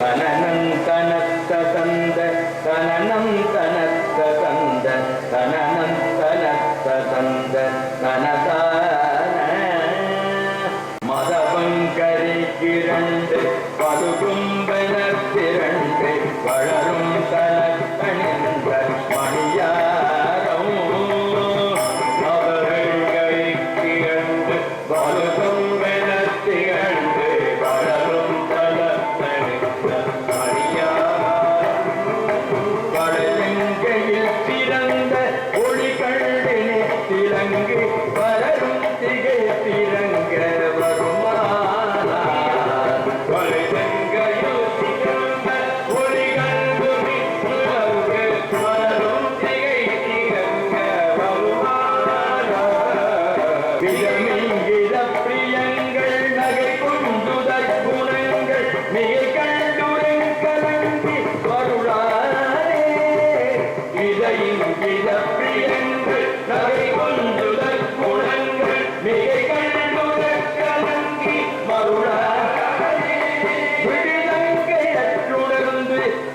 Karena.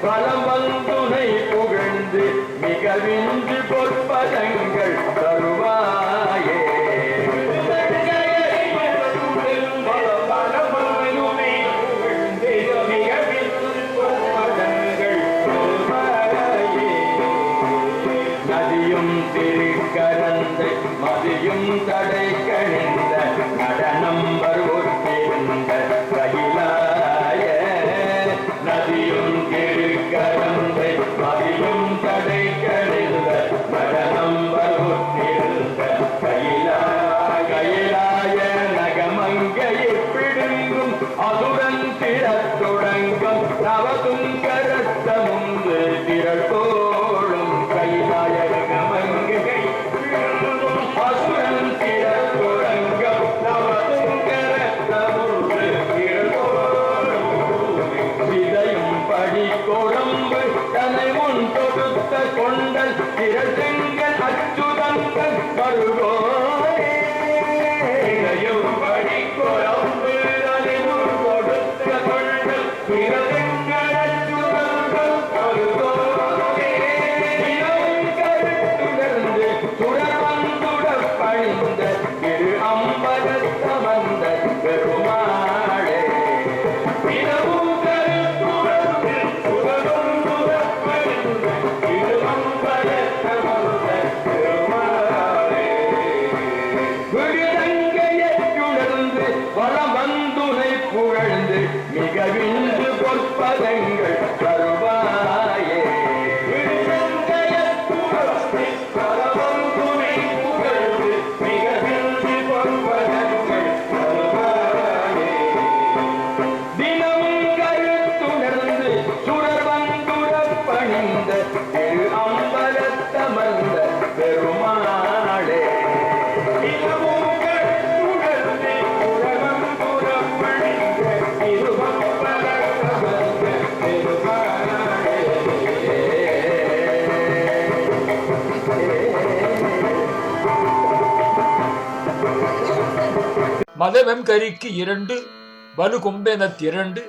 பலம் வந்துனை புகழ்ந்து மிக விந்து பொற்பதங்கள். திருக்கரந்து மதியும் தடை கழிந்த நடனம் வருவொத்திருந்த கையிலாய நதியும் திருக்கரந்து மதியும் தடை கழிந்த நடனம் வருவொத்திருந்த கையிலாய கையிலாய நகமங்கையை பிடுங்கும் அதுடன் திறத்துடங்கும் நவதுங்கரத்தமுந்து திரட்டோ கொண்டல் திரட்டுங்கள் அச்சுதங்கள் வருவோரே. சிதையும் படி கொழம்பு தன்னை முன் தொடுத்த கொண்டல் திரட்டுங்கள் அச்சுதங்கள் வருவோரே. தினமும் கருத்துணர்ந்து சுடர்வந்துடப் பணிந்த பொற்பதங்கள் மதவெம் கரிக்கு இரண்டு வலு கொம்பெனத் இரண்டு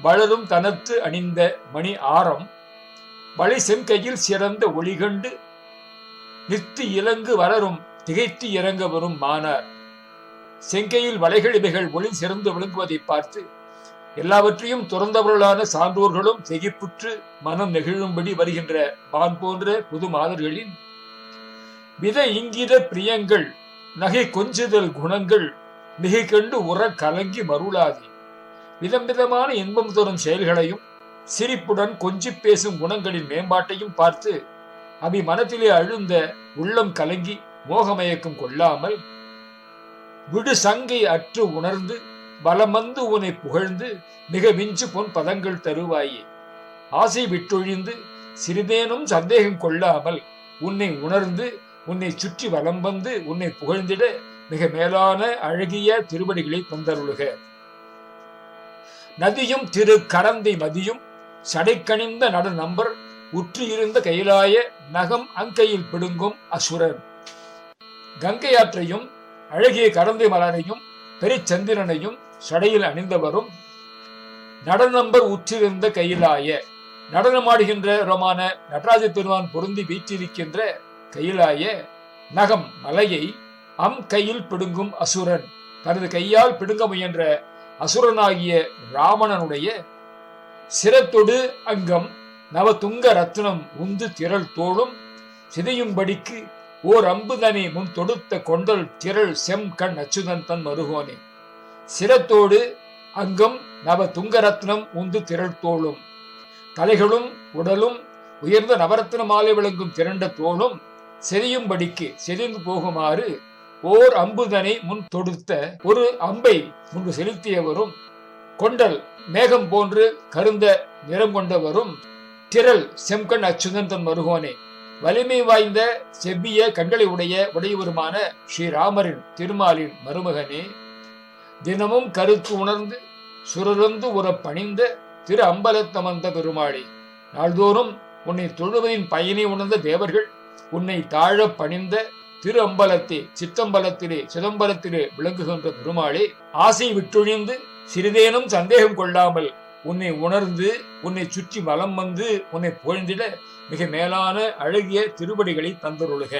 வளரும் தனத்து அணிந்த மணி ஆரம் வழி செம்கையில் சிறந்த ஒளிகண்டு நித்து இலங்கு வளரும் திகைத்து இறங்க வரும் மானார். செங்கையில் வளைகள் ஒளி சிறந்து விளங்குவதை பார்த்து எல்லாவற்றையும் துறந்தவர்களான சான்றோர்களும் திகைப்புற்று மனம் நெகிழும்படி வருகின்ற பான் போன்ற புது மாதர்களின் வித இங்கித பிரியங்கள் நகை கொஞ்சுதல் குணங்கள் மிகை கண்டு உற கலங்கி மருளாதி. விதம் விதமான இன்பம் தரும் செயல்களையும் சிரிப்புடன் கொஞ்சிப் பேசும் குணங்களின் மேம்பாட்டையும் பார்த்து அபி மனத்திலே அழுந்த உள்ளம் கலங்கி மோகமயக்கம் கொள்ளாமல் விடு சங்கை அற்று உணர்ந்து பலமந்து உனை புகழ்ந்து மிக மிஞ்சு பொன் பதங்கள் தருவாயே. ஆசை விட்டொழிந்து சிறிதேனும் சந்தேகம் கொள்ளாமல் உன்னை உணர்ந்து உன்னை சுற்றி வலம் வந்து உன்னை புகழ்ந்திட மிக மேலான அழகிய திருவடிகளை தந்தருளுக. நதியும் திரு கரந்தை மதியும் சடைக்கணிந்த நடு நம்பர் உற்று இருந்த நகம் அங்கையில் பிடுங்கும் அசுரன் கங்கையாற்றையும் அழகிய கரந்தை மலரையும் பெருச்சந்திரனையும் சடையில் அணிந்தவரும் நடனம்பர் உற்றிருந்த கையிலாய நடனமாடுகின்ற ரோமான நடராஜ பெருமான் பொருந்தி வீற்றிருக்கின்ற கையிலாய நகம் மலையை அம் கையில் பிடுங்கும் அசுரன். தனது கையால் பிடுங்க முயன்ற அசுரனாகிய ராவணனுடைய சிரத்தொடு அங்கம் நவதுங்க ரத்னம் உந்து திரள் தோளும் சிதையும்படிக்கு ஓர் அம்புதனே முன் தொடுத்த கொண்டல் திரள் செம் கண் அச்சுதன் தன் மருகோனே. சிரத்தோடு அங்கம் நவ துங்கரத்னம் உந்து திரள் தோளும். தலைகளும் உடலும் உயர்ந்த நவரத்ன மாலை விளங்கும் திரண்ட தோளும் செறியும்படிக்கு செறிந்து போகுமாறு ஓர் அம்புதனை முன் தொடுத்த ஒரு அம்பை முன்பு செலுத்தியவரும் கொண்டல் மேகம் போன்று கருந்த நிறம் கொண்டவரும் திரள் செம்கண் அச்சுதன் தன் மருகோனே. வலிமை வாய்ந்த செவ்விய கண்களை உடைய உடையவருமான ஸ்ரீராமரின் திருமாலின் மருமகனே தினமும் கருத்து உணர்ந்து சுரருந்து உற பணிந்த திரு அம்பலத்தமந்த பெருமாளே நாள்தோறும் உன்னை தொழுவதின் பயனை உணர்ந்த தேவர்கள் உன்னை தாழ பணிந்த திரு அம்பலத்தே சித்தம்பலத்திலே சிதம்பரத்திலே விளங்குகின்ற பெருமாளே ஆசை விட்டொழிந்து சிறிதேனும் சந்தேகம் கொள்ளாமல் உன்னை உணர்ந்து உன்னை சுற்றி வலம் வந்து உன்னை புகழ்ந்திட மிக மேலான அழகிய திருவடிகளை தந்தருளுக.